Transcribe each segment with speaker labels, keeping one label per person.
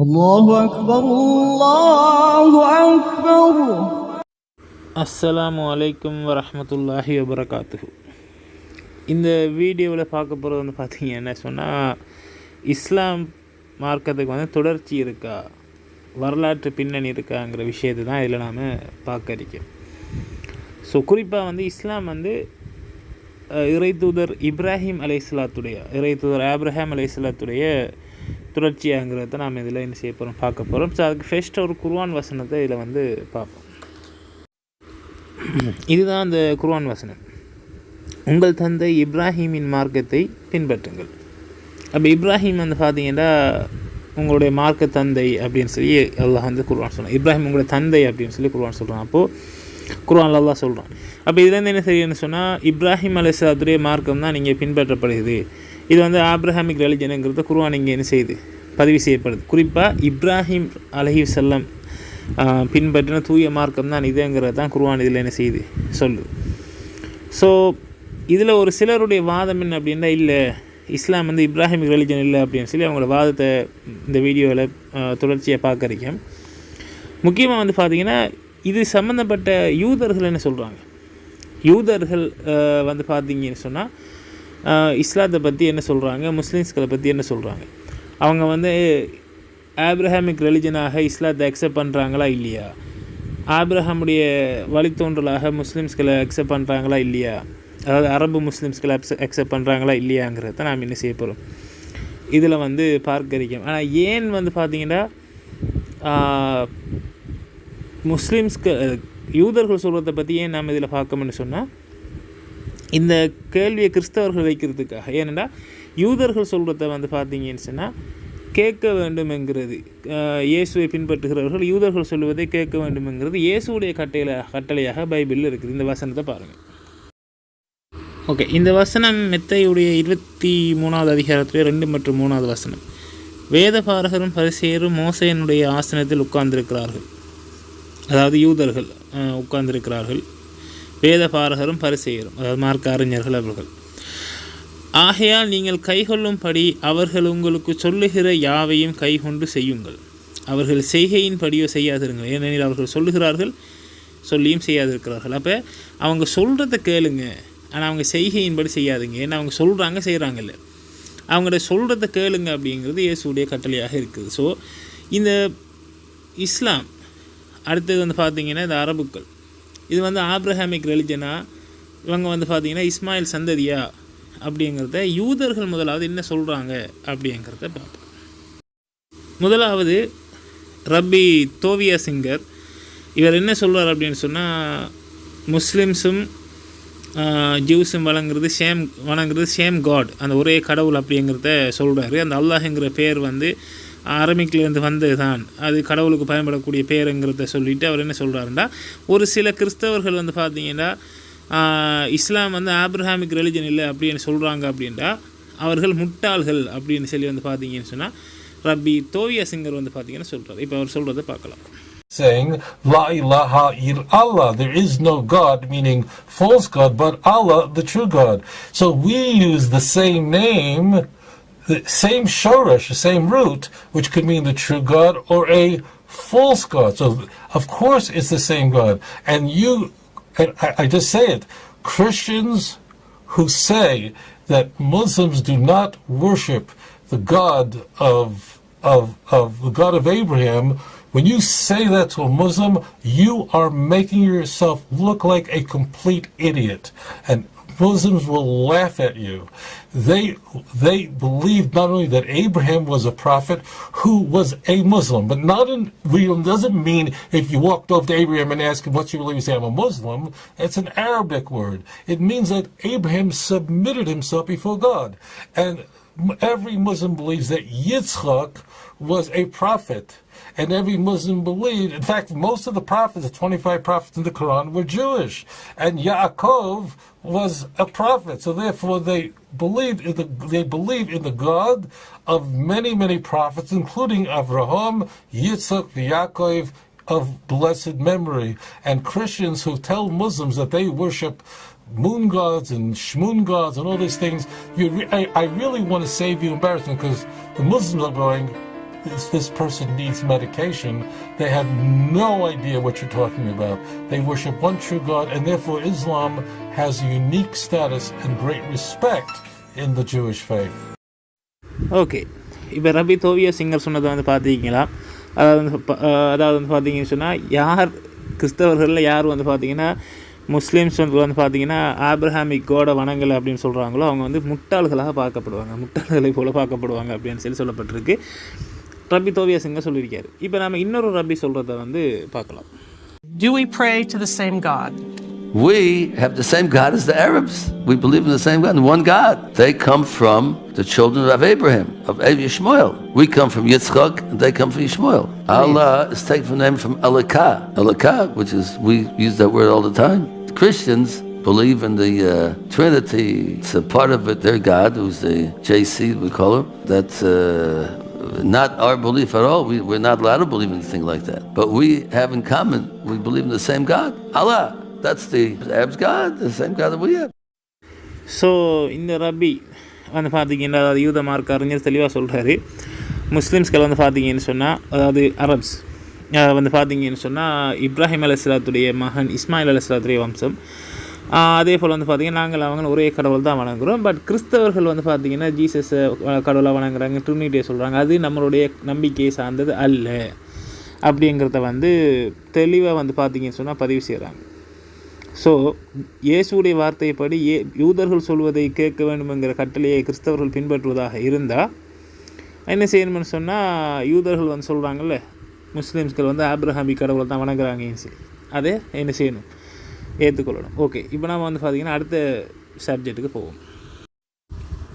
Speaker 1: அல்லாஹு அக்பர் அல்லாஹு அக்பர்
Speaker 2: அஸ்ஸலாமு அலைக்கும் வரமத்துல்லாஹி வபரகாத்து இந்த வீடியோவில் பார்க்க போகிறது வந்து பார்த்தீங்க என்ன சொன்னால் இஸ்லாம் மார்க்கத்துக்கு வந்து தொடர்ச்சி இருக்கா வரலாற்று பின்னணி இருக்காங்கிற விஷயத்தை தான் இதில் நாம் பார்க்க இருக்கோம். ஸோ குறிப்பாக வந்து இஸ்லாம் வந்து இறை தூதர் இப்ராஹிம் அலை இஸ்லாத்துடைய இறை தூதர் ஆப்ரஹாம் அலை இஸ்லாத்துடைய தொடர்ச்சியாங்கிறத நாம் இதில் என்ன செய்ய போகிறோம் பார்க்க போகிறோம் ஸோ அதுக்கு ஃபஸ்ட்டு ஒரு குர்வான் வசனத்தை இதில் வந்து பார்ப்போம். இதுதான் அந்த குர்வான் வசனம். உங்கள் தந்தை இப்ராஹீமின் மார்க்கத்தை பின்பற்றுங்கள். அப்போ இப்ராஹிம் வந்து பார்த்தீங்கன்னா உங்களுடைய மார்க்க தந்தை அப்படின்னு சொல்லி அல்லாஹ் வந்து குர்வான் சொல்கிறான் இப்ராஹிம் உங்களுடைய தந்தை அப்படின்னு சொல்லி குர்வான் சொல்கிறான் அப்போது குர்வான் அல்லா சொல்கிறான் அப்போ இதுலேருந்து என்ன தெரியும்னு சொன்னால் இப்ராஹிம் அலிஸ்லாத்துடைய மார்க்கம் தான் நீங்கள் பின்பற்றப்படுகிறது. இது வந்து ஆப்ரஹாமிக் ரிலிஜனுங்கிறது குர்வான் இங்கே என்ன செய்யுது? பதிவு செய்யப்படுது. குறிப்பாக இப்ராஹிம் அலஹி செல்லம் பின்பற்றின தூய மார்க்கம் தான் இதுங்கிறது தான் குர்வான் இதில் என்ன செய்யுது? சொல்லுது. ஸோ இதில் ஒரு சிலருடைய வாதம் என்ன அப்படின்னா இல்லை இஸ்லாம் வந்து இப்ராஹிமிக் ரிலிஜன் இல்லை அப்படின்னு சொல்லி அவங்களோட வாதத்தை இந்த வீடியோவில் தொடர்ச்சியாக பார்க்குறீங்க. முக்கியமாக வந்து பார்த்திங்கன்னா இது சம்மந்தப்பட்ட யூதர்கள் என்ன சொல்கிறாங்க யூதர்கள் வந்து பார்த்தீங்கன்னு சொன்னால் இஸ்லாத்தை பற்றி என்ன சொல்கிறாங்க முஸ்லீம்ஸ்களை பற்றி என்ன சொல்கிறாங்க அவங்க வந்து ஆப்ரஹாமிக் ரிலிஜனாக இஸ்லாத்தை அக்செப்ட் பண்ணுறாங்களா இல்லையா? ஆப்ரஹாமுடைய வழித்தோன்றலாக முஸ்லீம்ஸ்களை அக்செப்ட் பண்ணுறாங்களா இல்லையா? அதாவது அரபு முஸ்லீம்ஸ்களை அக்செப்ட் பண்ணுறாங்களா இல்லையாங்கிறத நாம் என்ன செய்ய போகிறோம் இதில் வந்து பார்க்கறிக்கோம் ஆனால் ஏன் வந்து பார்த்தீங்கன்னா முஸ்லீம்ஸ்க்கு யூதர்கள் சொல்கிறத பற்றி ஏன் நாம் இதில் பார்க்கணும்னு சொன்னால் இந்த கேள்வியை கிறிஸ்தவர்கள் வைக்கிறதுக்காக. ஏனென்றால் யூதர்கள் சொல்கிறத வந்து பார்த்தீங்கன்னு சொன்னால் கேட்க வேண்டுமெங்கிறது என்கிறது இயேசுவை பின்பற்றுகிறவர்கள் யூதர்கள் சொல்லுவதை கேட்க வேண்டுமெங்கிறது இயேசுடைய கட்டையில கட்டளையாக பைபிளில் இருக்குது. இந்த வசனத்தை பாருங்கள் ஓகே இந்த வசனம் மெத்தையுடைய இருபத்தி மூணாவது அதிகாரத்திலே ரெண்டு மற்றும் மூணாவது வசனம். வேதபாரகரும் பரிசேரும் மோசையனுடைய ஆசனத்தில் உட்கார்ந்திருக்கிறார்கள். அதாவது யூதர்கள் உட்கார்ந்திருக்கிறார்கள். வேதபாரகரும் பரிசேயரும் அதாவது மார்க்க அறிஞர்கள் அவர்கள். ஆகையால் நீங்கள் கைகொள்ளும்படி அவர்கள் உங்களுக்கு சொல்லுகிற யாவையும் கைகொண்டு செய்யுங்கள். அவர்கள் செய்கையின்படியோ செய்யாதிருங்கள். ஏனெனில் அவர்கள் சொல்லுகிறார்கள் சொல்லியும் செய்யாதிருக்கிறார்கள். அப்போ அவங்க சொல்கிறத கேளுங்க. ஆனால் அவங்க செய்கையின்படி செய்யாதுங்க. ஏன்னா அவங்க சொல்கிறாங்க செய்கிறாங்கல்ல அவங்கள சொல்கிறத கேளுங்க அப்படிங்கிறது இயேசுடைய கட்டளையாக இருக்குது. ஸோ இந்த இஸ்லாம் அடுத்தது வந்து பார்த்திங்கன்னா இந்த அரபுக்கள். இது வந்து ஆப்ரஹாமிக் ரெலிஜனா இவங்க வந்து பார்த்தீங்கன்னா இஸ்மாயில் சந்ததியா? அப்படிங்கிறத யூதர்கள் முதலாவது என்ன சொல்கிறாங்க அப்படிங்கிறத பார்ப்போம். முதலாவது ரப்பி தோவியா சிங்கர். இவர் என்ன சொல்கிறார் அப்படின்னு சொன்னால் முஸ்லிம்ஸும் ஜூஸும் வழங்குறது சேம் வணங்குறது சேம் காட் அந்த ஒரே கடவுள் அப்படிங்கிறத சொல்கிறாரு அந்த அல்லாஹ்ங்கிற பேர் வந்து அரமிக்கிலேருந்து வந்தது தான் அது கடவுளுக்கு பயன்படக்கூடிய பேருங்கிறத சொல்லிட்டு அவர் என்ன சொல்கிறாருன்னா ஒரு சில கிறிஸ்தவர்கள் வந்து பார்த்தீங்கன்னா இஸ்லாம் வந்து ஆப்ரஹாமிக் ரிலிஜன் இல்லை அப்படின்னு சொல்கிறாங்க அப்படின்டா அவர்கள் முட்டாள்கள் அப்படின்னு சொல்லி வந்து பார்த்தீங்கன்னு சொன்னால் ரப்பி தோவியா சிங்கர் வந்து பார்த்தீங்கன்னா சொல்கிறார் இப்போ அவர் சொல்கிறத பார்க்கலாம்
Speaker 3: saying La ilaha illallah. There is no God, meaning false God, but Allah, the true God. So we use the same name, the same shoresh, the same root, which could mean the true God or a false God. So of course it's the same God. And you, and I, I just say it, Christians who say that Muslims do not worship the God of of of the God of Abraham, when you say that to a Muslim, you are making yourself look like a complete idiot. And Muslims will laugh at you. They they believe not only that Abraham was a prophet who was a Muslim, but not in real doesn't mean if you walked over to Abraham and asked him what you believe, you say I'm a Muslim. It's an Arabic word. It means that Abraham submitted himself before God. And every Muslim believes that Yitzchak was a prophet. And every Muslim believed, in fact, most of the prophets, the 25 prophets in the Quran, were Jewish. And Yaakov was a prophet. So therefore they believed in the, they believe in the God of many, many prophets, including Avraham, Yitzchak, Yaakov, of blessed memory. And Christians who tell Muslims that they worship moon gods and shmoon gods and all these things, you re- I, I really want to save you embarrassment because the Muslims are going, this, this person needs medication, they have no idea what you're talking about. They worship one true God, and therefore Islam has a unique status and great respect in the Jewish faith.
Speaker 2: Okay இப்போ rabbi தோவியா singer சொன்னதை வந்து பார்த்தீங்களா அதாவது வந்து ப- அஹ் அதாவது வந்து பார்த்தீங்கன்னு சொன்னால் யார் கிறிஸ்தவர்களில் யார் வந்து பார்த்தீங்கன்னா முஸ்லீம்ஸ் வந்து வந்து பார்த்தீங்கன்னா ஆப்ரஹாமிக் கோட வணங்கலை அப்படின்னு சொல்கிறாங்களோ அவங்க வந்து முட்டாள்களாக பார்க்கப்படுவாங்க. முட்டாள்களை போல பார்க்கப்படுவாங்க அப்படின்னு சொல்லி சொல்லப்பட்டிருக்கு. ரபி தோவியா சிங்க சொல்லியிருக்காரு. இப்போ நம்ம இன்னொரு ரபி சொல்கிறத வந்து பார்க்கலாம்.
Speaker 4: Do we pray to the same God?
Speaker 5: We have the same God as the Arabs. We believe in the same God, one God. They come from the children of Abraham, of Ishmael. We come from Yitzchak, and they come from Ishmael. Allah is taken from them from Elikah. Elikah, which is, we use that word all the time. Christians believe in the uh, Trinity. It's a part of it, their God, who's the JC, we call him. That's uh, not our belief at all. We, we're not allowed to believe in anything like that. But we have in common, we believe in the same God, Allah. That's the Arab's God, the same God that we have.
Speaker 2: So இந்த rabbi வந்து பார்த்தீங்கன்னா அதாவது யூத mark அறிஞர் தெளிவாக சொல்கிறாரு முஸ்லீம்ஸ்கள் வந்து பார்த்தீங்கன்னு சொன்னால் அதாவது அரப்ஸ் வந்து பார்த்தீங்கன்னு சொன்னால் இப்ராஹிம் அலிஸ்லாத்துடைய மகன் இஸ்மாயில் அலிஸ்லாத்துடைய வம்சம். அதே போல் வந்து பார்த்தீங்கன்னா நாங்கள் அவங்க ஒரே கடவுள் தான் வணங்குறோம். பட் கிறிஸ்தவர்கள் வந்து பார்த்தீங்கன்னா ஜீசஸை கடவுளாக வணங்குறாங்க ட்ரினிட்டியை சொல்கிறாங்க அது நம்மளுடைய நம்பிக்கையை சார்ந்தது அல்ல. அப்படிங்கிறத வந்து தெளிவாக வந்து பார்த்தீங்கன்னு சொன்னால் பதிவு செய்கிறாங்க ஸோ இயேசுடைய வார்த்தைப்படி ஏ யூதர்கள் சொல்வதை கேட்க வேண்டுமெங்கிற கட்டளையை கிறிஸ்தவர்கள் பின்பற்றுவதாக இருந்தால் என்ன செய்யணும்னு சொன்னால் யூதர்கள் வந்து சொல்கிறாங்கல்ல முஸ்லீம்ஸ்கள் வந்து ஆப்ரஹாமி கடவுளை தான் வணங்குறாங்கன்னு சொல்லி அதை என்ன செய்யணும்? ஏற்றுக்கொள்ளணும். ஓகே இப்போ நம்ம வந்து பார்த்திங்கன்னா அடுத்த சப்ஜெக்ட்டுக்கு போவோம்.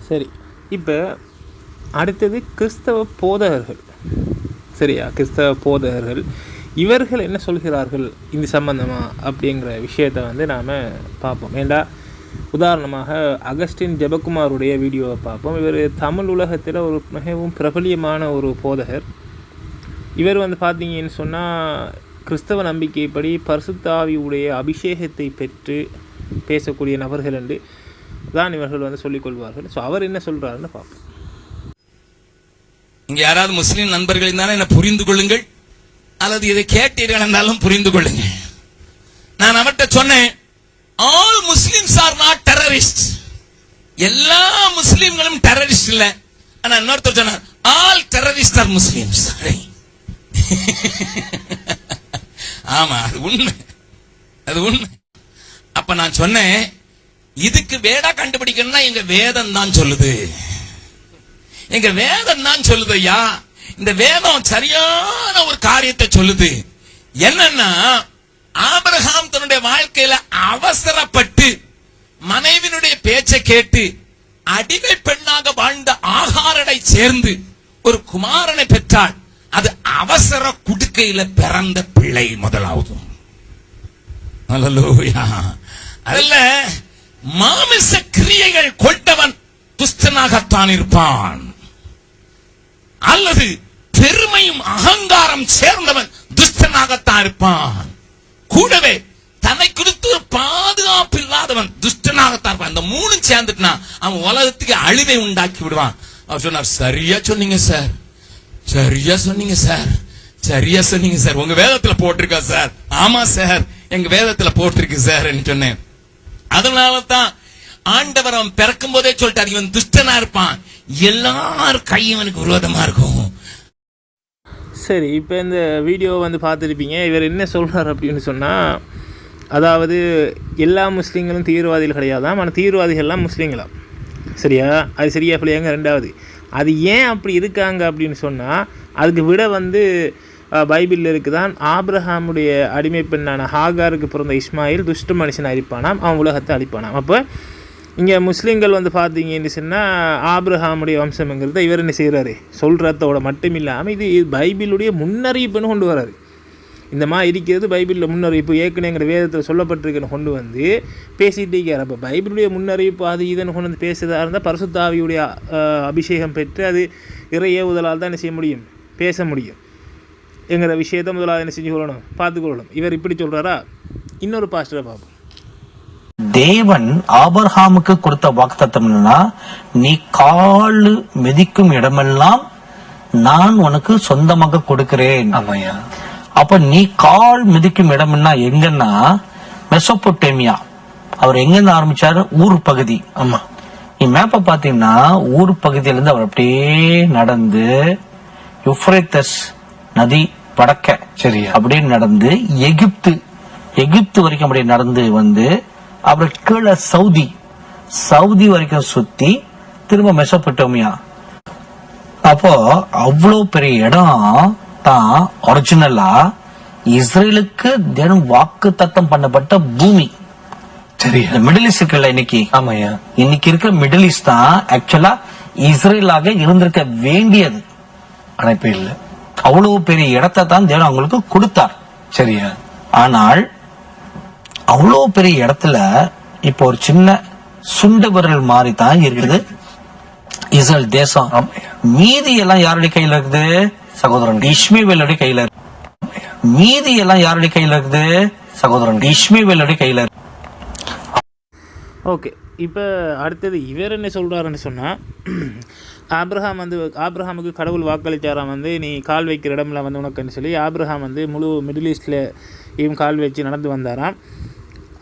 Speaker 2: சரி இப்போ அடுத்தது கிறிஸ்தவ போதகர்கள். சரியா? கிறிஸ்தவ போதகர்கள். இவர்கள் என்ன சொல்கிறார்கள் இந்த சம்பந்தமாக அப்படிங்கிற விஷயத்தை வந்து நாம் பார்ப்போம். ஏண்டா உதாரணமாக அகஸ்டின் ஜெபக்குமாருடைய வீடியோவை பார்ப்போம். இவர் தமிழ் உலகத்தில் ஒரு மிகவும் பிரபலியமான ஒரு போதகர். இவர் வந்து பார்த்தீங்கன்னு சொன்னால் கிறிஸ்தவ நம்பிக்கைப்படி பரிசுத்தாவியுடைய அபிஷேகத்தை பெற்று பேசக்கூடிய நபர்கள் என்று தான் இவர்கள் வந்து சொல்லிக்கொள்வார்கள் ஸோ அவர் என்ன சொல்கிறாருன்னு பார்ப்போம்.
Speaker 6: இங்கே யாராவது முஸ்லீம் நண்பர்கள் இருந்தாலும் என்ன புரிந்து கொள்ளுங்கள்? அல்லது இதை கேட்டீர்கள் என்றாலும் புரிந்து கொள்ளுங்கள். நான் அவர்கிட்ட சொன்னேன் all Muslims are not terrorist எல்லா முஸ்லிம்களும் டெரரிஸ்ட் இல்ல. ஆனா இன்னொருத்தர் சொன்னார் ஆல் டெரரிஸ்ட் ஆர் முஸ்லிம்ஸ் ஆமா அது உண்மை. அது உண்மை. அப்ப நான் சொன்னேன் இதுக்கு வேடா கண்டுபிடிக்கணும்னா எங்க வேதம் தான் சொல்லுது. எங்க வேதம் தான் சொல்லுது ஐயா. இந்த வேதம் சரியான ஒரு காரியத்தை சொல்லுது. என்னன்னா ஆபிரகாம் தன்னுடைய வாழ்க்கையில அவசரப்பட்டு மனைவினுடைய பேச்சை கேட்டு அடிமை பெண்ணாக வாழ்ந்த ஆகாரனை சேர்ந்து ஒரு குமாரனை பெற்றாள். அது அவசர குடுக்கையில பிறந்த பிள்ளை முதலாவது. அல்லேலூயா. அதுல மாமிச கிரியைகள் கொண்டவன் துஷ்டனாகத்தான் இருப்பான். அல்லது பெருமையும் அகங்காரம் சேர்ந்தவன் துஷ்டனாகத்தான் இருப்பான். கூடவே தன்னை குறித்து ஒரு பாதுகாப்பு இல்லாதவன் துஷ்டனாகத்தான் இருப்பான். இந்த மூணு சேர்ந்துட்டுனா அவன் உலகத்துக்கு அழிவை உண்டாக்கி விடுவான். அவர் சொன்னார் சரியா சொன்னீங்க சார். சரியா சொன்னீங்க சார். சரியா சொன்னீங்க சார். உங்க வேதத்துல போட்டிருக்கா சார்? ஆமா சார். எங்க வேதத்துல போட்டிருக்கு சார் சொன்னேன். அதனால தான் ஆண்டவர் அவன் பிறக்கும் போதே சொல்லிட்டார் இவன் துஷ்டனா இருப்பான். எல்லார் கையும் இவனுக்கு விரோதமா இருக்கும்.
Speaker 2: சரி இப்போ இந்த வீடியோ வந்து பார்த்துருப்பீங்க. இவர் என்ன சொல்கிறார் அப்படின்னு சொன்னால் அதாவது எல்லா முஸ்லீம்களும் தீவிரவாதிகள் கிடையாதான் ஆனால் தீவிரவாதிகள்லாம் முஸ்லீம்களா சரியா? அது சரியா பிள்ளையாங்க? ரெண்டாவது. அது ஏன் அப்படி இருக்காங்க அப்படின்னு சொன்னால் அதுக்கு விட வந்து பைபிளில் இருக்குதான் ஆப்ரஹாமுடைய அடிமை பெண்ணான ஹாகாருக்கு பிறந்த இஸ்மாயில் துஷ்ட மனுஷன் அழிப்பானாம் அவன் உலகத்தை அழிப்பானாம். அப்போ இங்கே முஸ்லீம்கள் வந்து பார்த்தீங்கன்னு சொன்னால் ஆப்ரஹாமுடைய வம்சம்ங்கிறத இவர் என்ன செய்கிறாரு சொல்கிறதோட மட்டும் இல்லாமல் இது பைபிளுடைய முன்னறிவிப்புன்னு கொண்டு வராரு. இந்த மாதிரி இருக்கிறது பைபிளில் முன்னறிவிப்பு ஏற்கனவேங்கிற வேதத்தில் சொல்லப்பட்டிருக்குன்னு கொண்டு வந்து பேசிகிட்டு இருக்கார். அப்போ பைபிளுடைய முன்னறிவிப்பு அது இதுன்னு கொண்டு வந்து பேசுறதா இருந்தால் பரிசுத்தாவியுடைய அபிஷேகம் பெற்று அது இறை ஏவுதலால் தான் என்ன செய்ய முடியும்? பேச முடியும். என்கிற விஷயத்தை முதலாவது என்ன செஞ்சு கொள்ளணும்? பார்த்துக்கொள்ளணும் இவர் இப்படி சொல்கிறாரா இன்னொரு பாஸ்டரை பார்ப்போம்.
Speaker 7: தேவன் ஆபர்ஹாமுக்கு கொடுத்த வாக்குத்தத்தம் என்னன்னா நீ கால் மிதிக்கும் இடமெல்லாம் நான் உனக்கு சொந்தமாக கொடுக்கிறேன். அப்ப நீ கால் மிதிக்கும் இடம்னா எங்கன்னா மெசோபொட்டேமியா அவர் எங்கிருந்து ஆரம்பிச்சாரு? ஊர் பகுதி.
Speaker 8: ஆமா.
Speaker 7: நீ மேப்ப பாத்தீங்கன்னா ஊர் பகுதியில இருந்து அவர் அப்படியே நடந்து யுப்ரேத்தஸ் நதி வடக்க
Speaker 8: சரியா.
Speaker 7: அப்படியே நடந்து எகிப்து எகிப்து வரைக்கும் அப்படியே நடந்து வந்து அப்புறம் கீழே சவுதி சவுதி வரைக்கும் சுத்தி திரும்ப மெசோபொட்டோமியா அப்போ அவ்வளவு பெரிய இடம் தான் ஒரிஜினலா இஸ்ரேலுக்கு தினம் வாக்கு தத்தம் பண்ணப்பட்ட பூமி.
Speaker 8: சரியா
Speaker 7: இந்த மிடில் ஈஸ்ட் இருக்குல்ல இன்னைக்கு?
Speaker 8: ஆமாய்யா.
Speaker 7: இன்னைக்கு இருக்கிற மிடில் ஈஸ்ட் தான் ஆக்சுவலா இஸ்ரேலாக இருந்திருக்க வேண்டியது.
Speaker 8: ஆனா இப்ப இல்ல.
Speaker 7: அவ்வளவு பெரிய இடத்தை தான் தேவன் அவங்களுக்கு கொடுத்தார்.
Speaker 8: சரியா.
Speaker 7: ஆனால் அவ்வளவு பெரிய இடத்துல இப்போ ஒரு சின்ன சுண்டு விரல் மாதிரி தான் இருக்குது. இஸ்ரேல் தேசம். மீதி எல்லாம் யாருடைய கையில இருக்குது?
Speaker 8: சகோதரன்.
Speaker 7: இஸ்மேவேலுடைய கையில இருக்கு. மீதி எல்லாம் யாருடைய கையில இருக்குது?
Speaker 8: சகோதரன்.
Speaker 7: இஸ்மேவேலுடைய கையில இருக்கு.
Speaker 2: ஓகே. இப்போ அடுத்தது இவர் என்ன சொல்கிறாருன்னு சொன்னால் ஆப்ரஹாம் வந்து ஆப்ரஹாமுக்கு கடவுள் வாக்களிச்சாராம் வந்து நீ கால் வைக்கிற இடம்லாம் வந்து உனக்குன்னு சொல்லி ஆப்ரஹாம் வந்து முழு மிடில் ஈஸ்டில் இவன் கால் வச்சு நடந்து வந்தாராம்.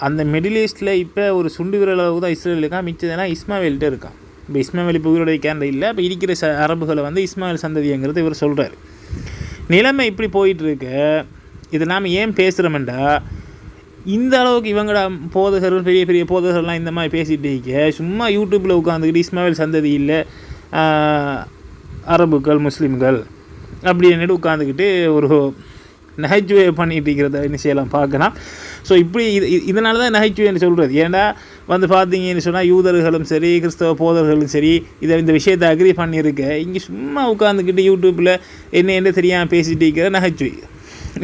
Speaker 2: அந்த மிடில் ஈஸ்டில் இப்போ ஒரு சுண்டு விரல் அளவு தான் இஸ்ரேல் இருக்கான் மிச்சதுனா இஸ்மாவேல்கிட்ட இருக்கான் இப்போ இஸ்மாவேல் இப்போ உயிரோட கேண்ட இல்லை. இப்போ இருக்கிற ச அரபுகளை வந்து இஸ்மாவேல் சந்ததிங்கிறது இவர் சொல்கிறாரு நிலைமை இப்படி போயிட்டுருக்கு. இது நாம் ஏன் பேசுகிறோமெண்டா இந்த அளவுக்கு இவங்கட போதகர்கள் பெரிய பெரிய போதகர்கள்லாம் இந்த மாதிரி பேசிகிட்டு இருக்க. சும்மா யூடியூப்பில் உட்காந்துக்கிட்டு இஸ்மாவில் சந்ததி இல்லை அரபுக்கள் முஸ்லீம்கள் அப்படின்னுட்டு உட்காந்துக்கிட்டு ஒரு நகைச்சுவை பண்ணிகிட்டு இருக்கிறத என்ன செய்யலாம் பார்க்கலாம். ஸோ இப்படி இது இதனால தான் நகைச்சுவைன்னு சொல்கிறது ஏன்னா வந்து பார்த்தீங்கன்னு சொன்னால் யூதர்களும் சரி கிறிஸ்தவ போதர்களும் சரி இதை இந்த விஷயத்தை அக்ரி பண்ணியிருக்க இங்கே சும்மா உட்காந்துக்கிட்டு யூடியூப்பில் என்ன என்ன தெரியாமல் பேசிகிட்டு இருக்கிற நகைச்சுவை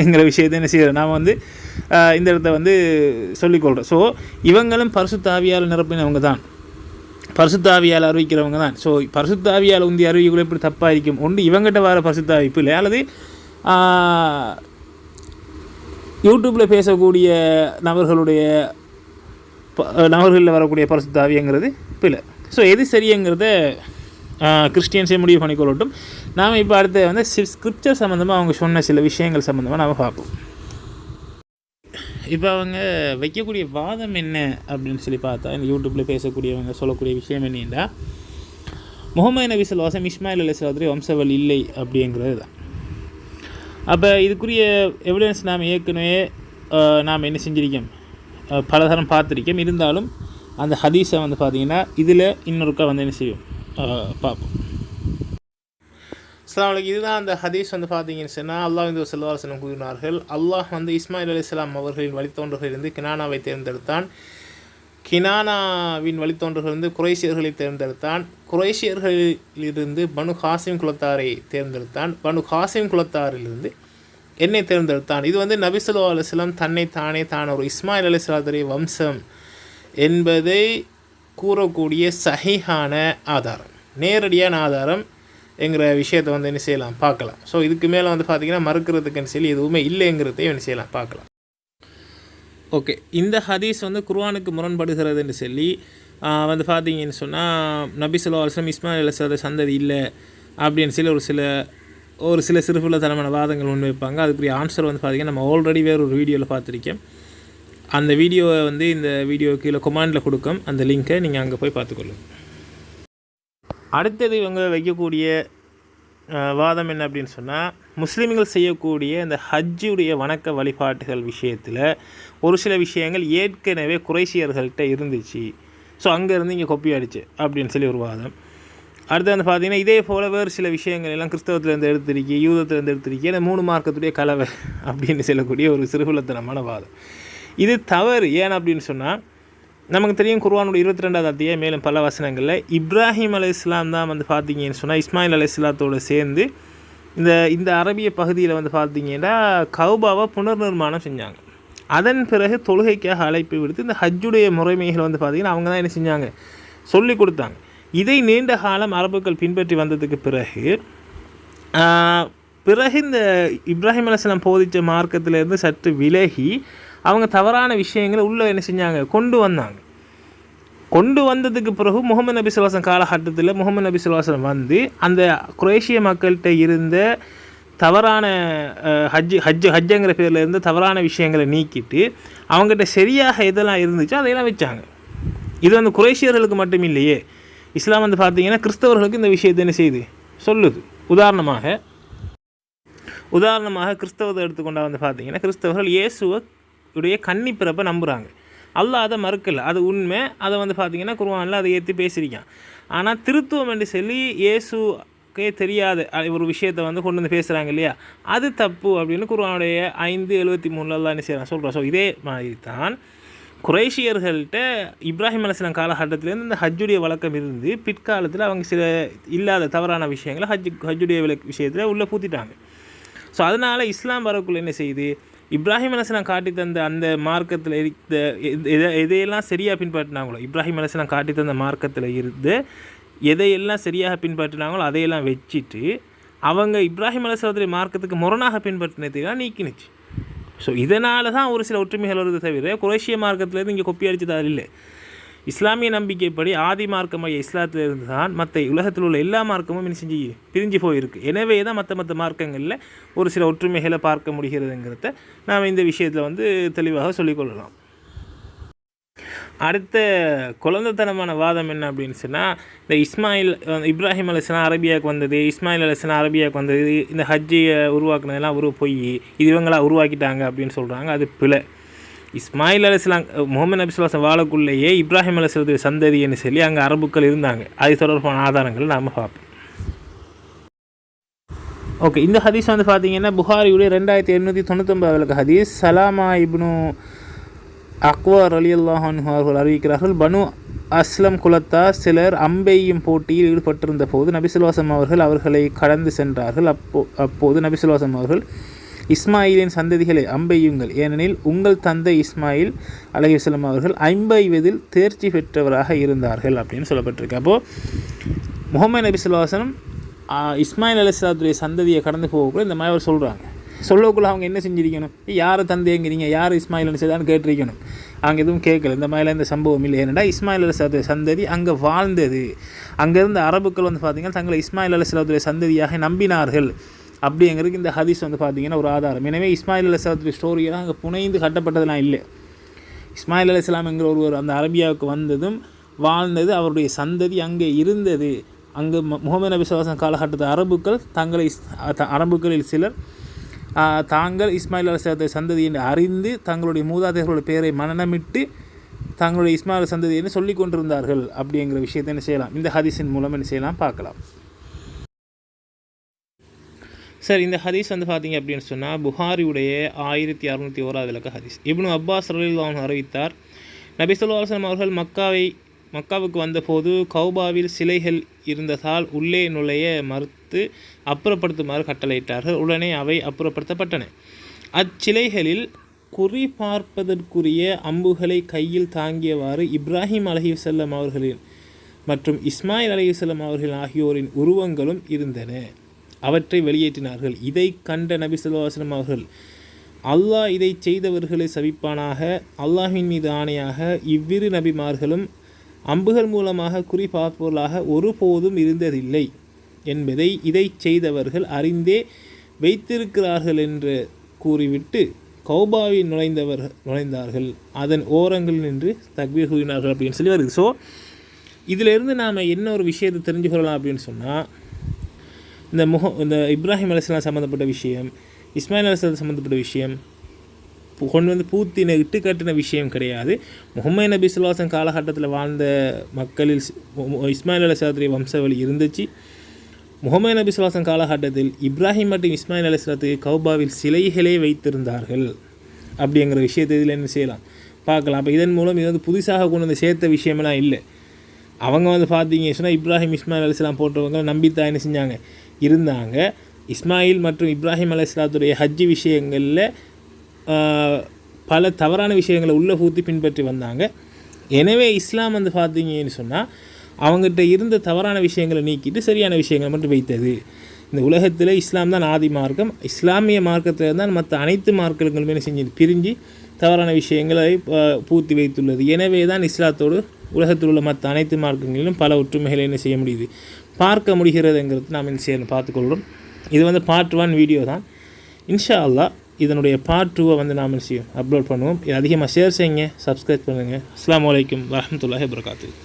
Speaker 2: என்கிற விஷயத்தை என்ன செய்கிறோம் நாம் வந்து இந்த இடத்த வந்து சொல்லிக்கொள்கிறோம் ஸோ இவங்களும் பரிசுத்தாவியால் நிரப்பினவங்க தான். பரிசுத்தாவியால் அறிவிக்கிறவங்க தான். ஸோ பரிசுத்தாவியால் உந்தி அறிவிக்குள்ள எப்படி தப்பாக இருக்கும். ஒன்று இவங்ககிட்ட வர பரிசுத்தாவிப்பு இல்லை. அல்லது யூடியூப்பில் பேசக்கூடிய நபர்களுடைய ப- நபர்களில் வரக்கூடிய பரிசுத்தாவியங்கிறது பிள்ளை ஸோ எது சரிங்கிறத கிறிஸ்டியன்ஸே முடிவு பண்ணிக்கொள்ளட்டும். நாம் இப்போ அடுத்து வந்து ஸ்கிரிப்சர் சம்மந்தமாக அவங்க சொன்ன சில விஷயங்கள் சம்மந்தமாக நாம் பார்ப்போம். இப்போ அவங்க வைக்கக்கூடிய வாதம் என்ன அப்படின்னு சொல்லி பார்த்தா இந்த யூடியூப்பில் பேசக்கூடியவங்க சொல்லக்கூடிய விஷயம் என்னென்னா முகமது நபி சொல்வாசம் இஸ்மாயில் அலி சலாத்துடைய வம்சவல் இல்லை அப்படிங்கிறது தான். அப்போ இதுக்குரிய எவிடன்ஸ் நாம் ஏற்கனவே நாம் என்ன செஞ்சிருக்கோம்? பலதரம் பார்த்துருக்கோம். இருந்தாலும் அந்த ஹதீஸை வந்து பார்த்திங்கன்னா இதில் இன்னொருக்கா வந்து என்ன செய்யும் பார்ப்போம். அஸ்ஸலாமு அலைக்கும். இதுதான் அந்த ஹதீஸ் வந்து பார்த்தீங்கன்னு சொன்னால் அல்லாஹ் வந்து செல்வாசனம் கூறினார்கள் அல்லாஹ் வந்து இஸ்மாயில் அலிஸ்லாம் அவர்களின் வழித்தோன்றலிருந்து கினானாவை தேர்ந்தெடுத்தான். கினானாவின் வழித்தோன்றலிருந்து குரேஷியர்களை தேர்ந்தெடுத்தான். குரேஷியர்களிலிருந்து பனு ஹாசிம் குலத்தாரை தேர்ந்தெடுத்தான். பனு ஹாசிம் குலத்தாரிலிருந்து என்னை தேர்ந்தெடுத்தான். இது வந்து நபிசுல்லா அலுவலாம் தன்னை தானே தான் ஒரு இஸ்மாயில் அலிஸ்லாத்துடைய வம்சம் என்பதை கூறக்கூடிய சஹீஹான ஆதாரம். நேரடியான ஆதாரம் என்கிற விஷயத்தை வந்து என்ன செய்யலாம்? பார்க்கலாம். ஸோ இதுக்கு மேலே வந்து பார்த்திங்கன்னா மறுக்கிறதுக்குன்னு சொல்லி எதுவுமே இல்லைங்கிறதையும் என்ன செய்யலாம்? பார்க்கலாம். ஓகே இந்த ஹதீஸ் வந்து குர்ஆனுக்கு முரண்படுகிறதுன்னு சொல்லி வந்து பார்த்தீங்கன்னு சொன்னால் நபிசுல்லா அலுவலம் இஸ்மாயில் அலிஸ்லாத சந்ததி இல்லை அப்படின்னு சொல்லி ஒரு சில ஒரு சில சிறுபுள்ள தரமான வாதங்கள் முன்வைப்பாங்க அதுக்குரிய ஆன்சர் வந்து பார்த்திங்கன்னா நம்ம ஆல்ரெடி வேறு ஒரு வீடியோவில் பார்த்துருக்கேன் அந்த வீடியோவை வந்து இந்த வீடியோ கீழே கொமாண்டில் கொடுக்கும். அந்த லிங்க்கை நீங்கள் அங்கே போய் பார்த்துக்கொள்ளுங்க. அடுத்தது இவங்க வைக்கக்கூடிய வாதம் என்ன அப்படின்னு சொன்னால் முஸ்லீம்கள் செய்யக்கூடிய இந்த ஹஜ்ஜுடைய வணக்க வழிபாட்டுகள் விஷயத்தில் ஒரு சில விஷயங்கள் ஏற்கனவே குறைசியர்கள்ட்ட இருந்துச்சு. ஸோ அங்கேருந்து இங்கே கொப்பி அடிச்சு அப்படின்னு சொல்லி ஒரு வாதம். அடுத்து வந்து பார்த்தீங்கன்னா இதே போல் வேறு சில விஷயங்கள் எல்லாம் கிறிஸ்தவத்திலேருந்து எடுத்திருக்கி யூதத்திலேருந்து எடுத்திருக்கி. அந்த மூணு மார்க்கத்துடைய கலவை அப்படின்னு சொல்லக்கூடிய ஒரு சிறுகுலத்தனமான வாதம். இது தவறு. ஏன் அப்படின்னு சொன்னால் நமக்கு தெரியும் குர்வானுடைய இருபத்தி ரெண்டாவது அத்தியாயம் மேலும் பல வசனங்களில் இப்ராஹிம் அலை இஸ்லாம் தான் வந்து பார்த்தீங்கன்னு சொன்னால் இஸ்மாயில் அலை இஸ்லாத்தோடு சேர்ந்து இந்த இந்த அரபிய பகுதியில் வந்து பார்த்தீங்கன்னா கௌபாவை புனர்நிர்மாணம் செஞ்சாங்க. அதன் பிறகு தொழுகைக்காக அழைப்பு விடுத்து இந்த ஹஜ்ஜுடைய முறைமைகள் வந்து பார்த்திங்கன்னா அவங்க தான் என்ன செஞ்சாங்க? சொல்லி கொடுத்தாங்க. இதை நீண்ட காலம் அரபுக்கள் பின்பற்றி வந்ததுக்கு பிறகு பிறகு இந்த இப்ராஹிம் அலிஸ்லாம் போதித்த மார்க்கத்திலேருந்து சற்று விலகி அவங்க தவறான விஷயங்களை உள்ளே என்ன செஞ்சாங்க? கொண்டு வந்தாங்க. கொண்டு வந்ததுக்கு பிறகு முகமது நபி சுல்லாசன் காலகட்டத்தில் முகமது நபி சுல்லாசன் வந்து அந்த குரேஷிய மக்கள்கிட்ட இருந்த தவறான ஹஜ் ஹஜ் ஹஜ்ஜங்கிற பேரில் இருந்த தவறான விஷயங்களை நீக்கிட்டு அவங்ககிட்ட சரியாக எதெல்லாம் இருந்துச்சோ அதையெல்லாம் வச்சாங்க. இது வந்து குரேஷியர்களுக்கு மட்டும் இல்லையே இஸ்லாம் வந்து பார்த்தீங்கன்னா கிறிஸ்தவர்களுக்கு இந்த விஷயத்தை என்ன செய்யுது சொல்லுது. உதாரணமாக உதாரணமாக கிறிஸ்தவத்தை எடுத்துக்கொண்டா வந்து பார்த்தீங்கன்னா கிறிஸ்தவர்கள் இயேசுவை உடைய கன்னிப்பிறப்பை நம்புகிறாங்க அல்லாஹ் அதை மறுக்கல. அது உண்மை. அதை வந்து பார்த்தீங்கன்னா குருவானில் அதை ஏற்றி பேசியிருக்கான் ஆனால் திருத்துவம் என்று சொல்லி இயேசுக்கே தெரியாது அ- ஒரு விஷயத்தை வந்து கொண்டு வந்து பேசுகிறாங்க இல்லையா? அது தப்பு அப்படின்னு குருவானுடைய ஐந்து எழுபத்தி மூணுலாம் என்ன செய்கிறான் சொல்கிறோம் ஸோ இதே மாதிரி தான் குரேஷியர்கள்ட்ட இப்ராஹிம் அலிஸ்லாம் காலகட்டத்திலேருந்து இந்த ஹஜ்ஜுடைய வழக்கம் இருந்து பிற்காலத்தில் அவங்க சில இல்லாத தவறான விஷயங்களை ஹஜ் ஹஜ்ஜுடைய விளக்கு விஷயத்தில் உள்ளே பூத்திட்டாங்க. ஸோ அதனால் இஸ்லாம் வரக்குள்ள என்ன செய்யுது? இப்ராஹிம் அலிஸ்லாம் காட்டி தந்த அந்த மார்க்கத்தில் இருந்த எது- எதை எதையெல்லாம் சரியாக பின்பற்றினாங்களோ இப்ராஹிம் அலிஸ்லாம் காட்டி தந்த மார்க்கத்தில் இருந்து எதையெல்லாம் சரியாக பின்பற்றினாங்களோ அதையெல்லாம் வச்சுட்டு அவங்க இப்ராஹிம் அலிஸ்லாத்துடைய மார்க்கத்துக்கு முரணாக பின்பற்றினதையெல்லாம் நீக்கினுச்சு. ஸோ இதனால தான் ஒரு சில ஒற்றுமைகள் வருது தவிர குரேஷிய மார்க்கத்திலேருந்து இங்கே கொப்பி அடிச்சதால் இல்லை. இஸ்லாமிய நம்பிக்கைப்படி ஆதி மார்க்கமாக இஸ்லாத்திலிருந்து தான் மற்ற உலகத்தில் உள்ள எல்லா மார்க்கமும் என்ன செஞ்சு பிரிஞ்சு போயிருக்கு. எனவே தான் மற்ற மற்ற மார்க்கங்களில் ஒரு சில ஒற்றுமைகளை பார்க்க முடிகிறதுங்கிறத நாம் இந்த விஷயத்தில் வந்து தெளிவாக சொல்லிக்கொள்ளலாம். அடுத்த குழந்தைத்தனமான வாதம் என்ன அப்படின்னு சொன்னால் இந்த இஸ்மாயில் இப்ராஹிம் அலிஸ்லாம் அரபியாவுக்கு வந்தது இஸ்மாயில் அலிஸ்லாம் அரபியாவுக்கு வந்தது இந்த ஹஜ்ஜியை உருவாக்குனதெல்லாம் ஒரு பொய் இது இவங்களாக உருவாக்கிட்டாங்க அப்படின்னு சொல்கிறாங்க அது பிழை. இஸ்மாயில் அலிஸ்லாம் முகமது நபி வாழக்குள்ளேயே இப்ராஹிம் அலிஸ்லத்துடைய சந்ததின்னு சொல்லி அங்கே அரபுக்கள் இருந்தாங்க. அது தொடர்பான ஆதாரங்கள் நாம் பார்ப்போம். ஓகே இந்த ஹதீஸ் வந்து பார்த்தீங்கன்னா புகாரியுடைய ரெண்டாயிரத்தி எண்ணூற்றி தொண்ணூத்தொம்பது விளக்க ஹதீஸ். சலாமா இப்னு அக்வர் அலி அல்லாஹன் அவர்கள் அறிவிக்கிறார்கள் பனு அஸ்லம் குலத்தார் சிலர் அம்பெய்யும் போட்டியில் ஈடுபட்டிருந்த போது நபிசுல்வாசம் அவர்கள் அவர்களை கடந்து சென்றார்கள். அப்போ அப்போது நபிசுல்வாசம் அவர்கள் இஸ்மாயிலின் சந்ததிகளை அம்பெய்யுங்கள். ஏனெனில் உங்கள் தந்தை இஸ்மாயில் அலையுசலம் அவர்கள் ஐம்பைவதில் தேர்ச்சி பெற்றவராக இருந்தார்கள் அப்படின்னு சொல்லப்பட்டிருக்கு. அப்போது முகமது நபி சொல்லாசனம் இஸ்மாயில் அலிஸ்லாத்துடைய சந்ததியை கடந்து போகக்குள்ள இந்த மாதிரி அவர் சொல்கிறாங்க சொல்லக்குள்ள அவங்க என்ன செஞ்சிருக்கணும்? யாரை தந்தைங்கிறீங்க யார் இஸ்மாயில் அலிஸ்லான்னு கேட்டிருக்கணும். அவங்க எதுவும் கேட்கல. இந்த மாதிரிலாம் இந்த சம்பவம் இல்லை. ஏன்னா இஸ்மாயில் அலிஸ்லாத்துடைய சந்ததி அங்கே வாழ்ந்தது. அங்கேருந்து அரபுக்கள் வந்து பார்த்திங்கன்னா தங்களை இஸ்மாயில் அலிஸ்லாத்துடைய சந்ததியாக நம்பினார்கள். அப்படிங்கிறதுக்கு இந்த ஹதீஸ் வந்து பார்த்திங்கன்னா ஒரு ஆதாரம். எனவே இஸ்மாயில் அலிஸ்லாத்துடைய ஸ்டோரியெல்லாம் அங்கே புனைந்து கட்டப்பட்டதெல்லாம் இல்லை. இஸ்மாயில் அலி இஸ்லாம்ங்கிற ஒருவர் அந்த அரபியாவுக்கு வந்ததும் வாழ்ந்தது அவருடைய சந்ததி அங்கே இருந்தது. அங்கு முகமது நபி சுவாசம் காலகட்டத்து அரபுக்கள் தங்களை அரபுக்களில் சிலர் தாங்கள் இஸ்மாயில் அலிஸ்லாத்துடைய சந்ததி என்று அறிந்து தங்களுடைய மூதாதையர்களுடைய பெயரை மனநமிட்டு தங்களுடைய இஸ்மாயில் சந்ததி என்று சொல்லிக் கொண்டிருந்தார்கள் அப்படிங்கிற விஷயத்தை என்ன செய்யலாம்? இந்த ஹதீஸின் மூலம் என்ன செய்யலாம்? பார்க்கலாம். சார் இந்த ஹதீஸ் வந்து பார்த்தீங்க அப்படின்னு சொன்னால் புகாரியுடைய ஆயிரத்தி அறுநூற்றி ஓராது விளக்க ஹதீஸ். இப்னு அப்பாஸ் ரலில்லாஹு அறிவித்தார் நபி சொல்லுவாசனம் அவர்கள் மக்காவை மக்காவுக்கு வந்தபோது கௌபாவில் சிலைகள் இருந்ததால் உள்ளே நுழைய மறுத்து அப்புறப்படுத்துமாறு கட்டளையிட்டார்கள். உடனே அவை அப்புறப்படுத்தப்பட்டன. அச்சிலைகளில் குறி பார்ப்பதற்குரிய அம்புகளை கையில் தாங்கியவாறு இப்ராஹிம் அலைஹிவஸல்லம் அவர்களின் மற்றும் இஸ்மாயில் அலைஹிவஸல்லம் அவர்கள் ஆகியோரின் உருவங்களும் இருந்தன. அவற்றை வெளியேற்றினார்கள். இதை கண்ட நபி ஸல்லல்லாஹு அவர்கள் அல்லாஹ் இதை செய்தவர்களை சபிப்பானாக அல்லாஹின் மீது ஆணையாக இவ்விரு நபிமார்களும் அம்புகள் மூலமாக குறிப்பார்ப்பவர்களாக ஒருபோதும் இருந்ததில்லை. என்பதை இதை செய்தவர்கள் அறிந்தே வைத்திருக்கிறார்கள் என்று கூறிவிட்டு கௌபாவில் நுழைந்தவர் நுழைந்தார்கள். அதன் ஓரங்களில் நின்று தக்பீர் கூறினார்கள் அப்படின்னு சொல்லி வருது. ஸோ இதிலிருந்து நாம் என்ன ஒரு விஷயத்தை தெரிஞ்சுக்கொள்ளலாம் அப்படின்னு சொன்னால் இந்த முக இந்த இப்ராஹிம் அலிஸ்லாம் சம்மந்தப்பட்ட விஷயம் இஸ்மாயில் அலிஸ்லாம் சம்மந்தப்பட்ட விஷயம் கொண்டு வந்து பூத்தின இட்டு கட்டின விஷயம் கிடையாது. முகமது நபி சுல்லாசன் காலகட்டத்தில் வாழ்ந்த மக்களில் இஸ்மாயில் அலிஸ்லாத்துடைய வம்சவழி இருந்துச்சு. முகமது நபி சுல்லாசன் காலகட்டத்தில் இப்ராஹிம் மற்றும் இஸ்மாயில் அலிஸ்லாத்துக்கு கௌபாவில் சிலைகளே வைத்திருந்தார்கள். அப்படிங்கிற விஷயத்தை இதில் என்ன செய்யலாம்? பார்க்கலாம். அப்போ இதன் மூலம் இது வந்து புதுசாக கொண்டு வந்து சேர்த்த விஷயமெல்லாம் இல்லை. அவங்க வந்து பார்த்தீங்க சொன்னால் இப்ராஹிம் இஸ்மாயில் அலிஸ்லாம் போட்டவங்க நம்பித்தான் என்ன செஞ்சாங்க? இருந்தாங்க. இஸ்மாயில் மற்றும் இப்ராஹிம் அலிஸ்லாத்துடைய ஹஜ்ஜி விஷயங்களில் பல தவறான விஷயங்களை உள்ளே ஊற்றி பின்பற்றி வந்தாங்க. எனவே இஸ்லாம் வந்து பார்த்தீங்கன்னு சொன்னால் அவங்ககிட்ட இருந்த தவறான விஷயங்களை நீக்கிட்டு சரியான விஷயங்களை மட்டும் வைத்தது. இந்த உலகத்தில் இஸ்லாம் தான் ஆதி மார்க்கம். இஸ்லாமிய மார்க்கத்தில் தான் மற்ற அனைத்து மார்க்கங்களுமே என்ன செஞ்சு பிரிஞ்சு தவறான விஷயங்களை பூர்த்தி வைத்துள்ளது. எனவே தான் இஸ்லாத்தோடு உலகத்தில் உள்ள மற்ற அனைத்து மார்க்கங்களிலும் பல ஒற்றுமைகளை என்ன செய்ய முடியுது? பார்க்க முடிகிறதுங்கிறது நாம் என்ன பார்த்துக்கொள்கிறோம். இது வந்து பார்ட் ஒன் வீடியோ தான். இன்ஷா அல்லாஹ் இதனுடைய பார்ட் டூவை வந்து நாம் செய்யும் அப்லோட் பண்ணுவோம். இது அதிகமாக ஷேர் செய்யுங்க சப்ஸ்கிரைப் பண்ணுங்கள் அஸ்லாம் வலைக்கம் வரஹ்மத்துல்லாஹி வபரகாத்துஹு.